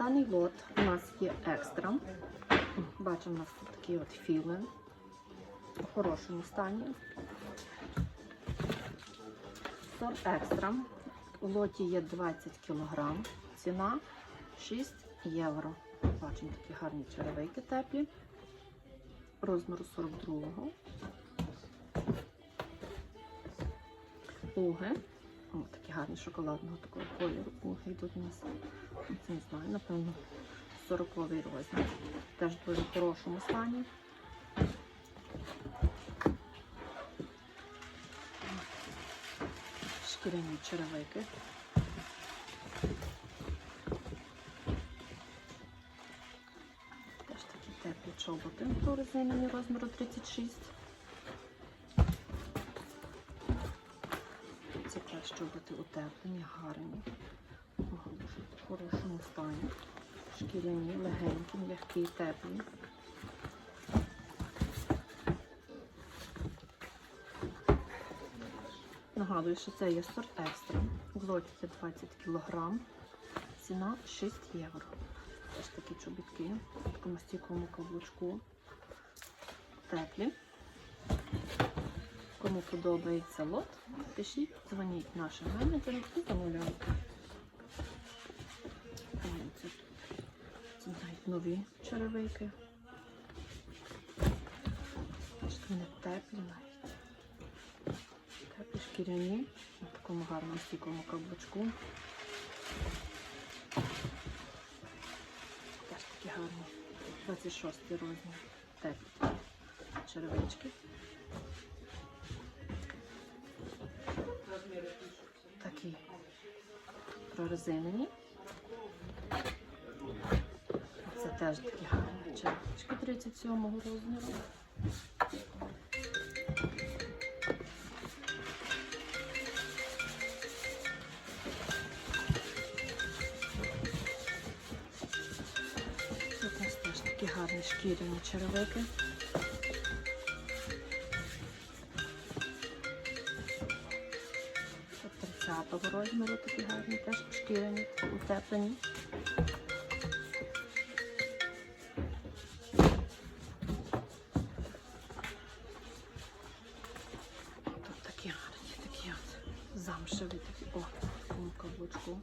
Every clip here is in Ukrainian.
Даний лот у нас є екстра. Бачимо, у нас тут такий от філин у хорошому стані. Сорт екстра. У лоті є 20 кг. Ціна 6 євро. Бачимо такі гарні черевики теплі. Розміру 42-го. Уги. О, такі гарні шоколадного такого кольору. Уги йдуть у нас. Це не знаю, напевно, 40-й розмір. Теж в дуже хорошому стані. Шкіряні черевики. Теж такі теплі чоботи прорезинені розміру 36. Чоботи утеплені, гарні. В хорошому стані. Шкіряні, легенькі, м'які, теплі. Нагадую, що це є сорт екстра. В лоті 20 кг. Ціна 6 євро. Теж такі чобітки в такому стійкому каблучку. Теплі. Кому подобається лот, пишіть, дзвоніть нашим менеджерам і замовляйте. Це, це нові черевики. Вони теплі навіть. Теплі шкіряні на такому гарному стійкому каблучку. Теж такі гарні. 26 розмір. Теплі черевички. Прорезинені. Це теж такі гарні черевички 37 розміру. Тут у такі гарні шкіряні черевики. 30 розміру такі гарні, теж шкіряні, утеплені. Тут такі гарні, такі от замшеві, такі, о, такому каблучку.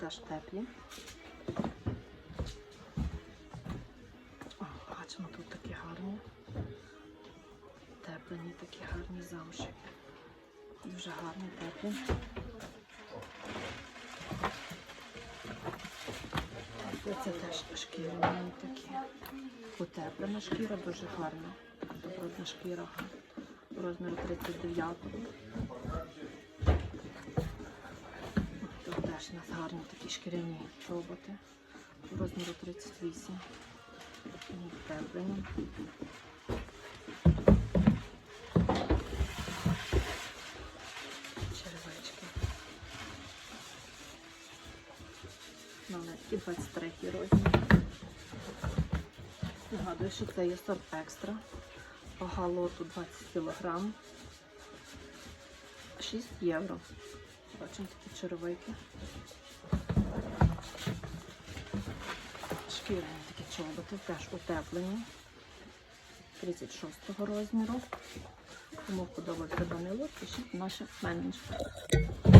Теж теплі. О, бачимо, тут такі гарні. Теплені, такі гарні замшеві. Дуже гарні теплі. Це теж шкіряні такі. Утеплена шкіра, дуже гарна. Добротна шкіра. Розміру 39. Тут теж у нас гарні такі шкіряні чоботи. Розміру 38. Вони Утеплені. черевички. Маленькі 23 розмір. Нагадую, що це є сорт екстра. Вага лоту 20 кг. 6 євро. Бачимо такі черевики. Шкіряні такі чоботи, теж утеплені. 36 розміру. Кому подобається даний лот, пишіть наші менеджери.